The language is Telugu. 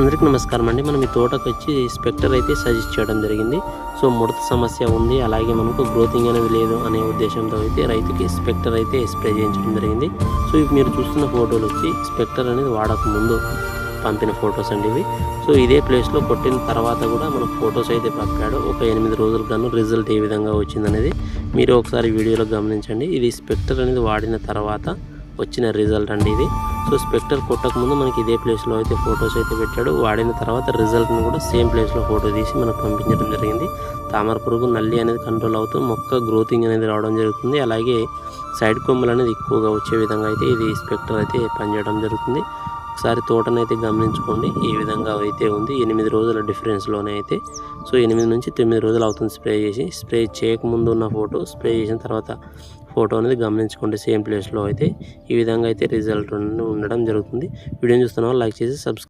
అందరికీ నమస్కారం అండి. మనం ఈ తోటకు వచ్చి స్పెక్టర్ అయితే సజెస్ట్ చేయడం జరిగింది. సో ముడత సమస్య ఉంది. అలాగే మనకు గ్రోతింగ్ అనేది లేదు అనే ఉద్దేశంతో అయితే రైతుకి స్పెక్టర్ అయితే స్ప్రే చేయించడం జరిగింది. సో ఇవి మీరు చూస్తున్న ఫోటోలు వచ్చి స్పెక్టర్ అనేది వాడక ముందు పంపిన ఫొటోస్ అండి ఇవి. సో ఇదే ప్లేస్లో కొట్టిన తర్వాత కూడా మనకు ఫొటోస్ అయితే పంపాడు. ఒక ఎనిమిది రోజులు గాను రిజల్ట్ ఏ విధంగా వచ్చిందనేది మీరు ఒకసారి వీడియోలో గమనించండి. ఇది స్పెక్టర్ అనేది వాడిన తర్వాత వచ్చిన రిజల్ట్ అండి ఇది. సో స్పెక్టర్ కొట్టక ముందు మనకి ఇదే ప్లేస్లో అయితే ఫొటోస్ అయితే పెట్టాడు. వాడిన తర్వాత రిజల్ట్ని కూడా సేమ్ ప్లేస్లో ఫోటో తీసి మనకు పంపించడం జరిగింది. తామర పురుగు నల్లి అనేది కంట్రోల్ అవుతూ మొక్క గ్రోతింగ్ అనేది రావడం జరుగుతుంది. అలాగే సైడ్ కొమ్మలు అనేది ఎక్కువగా వచ్చే విధంగా అయితే ఇది స్పెక్టర్ అయితే పనిచేయడం జరుగుతుంది. ఒకసారి తోటను అయితే గమనించుకోండి. ఈ విధంగా అయితే ఉంది. ఎనిమిది రోజుల డిఫరెన్స్లోనే అయితే. సో ఎనిమిది నుంచి తొమ్మిది రోజులు అవుతుంది స్ప్రే చేసి. స్ప్రే చేయకముందు ఉన్న ఫోటో స్ప్రే చేసిన తర్వాత ఫోటో అనేది గమనించుకోండి సేమ్ ప్లేస్లో అయితే. ఈ విధంగా అయితే రిజల్ట్ ఉండడం జరుగుతుంది. వీడియోని చూస్తున్న లైక్ చేసి సబ్స్క్రైబ్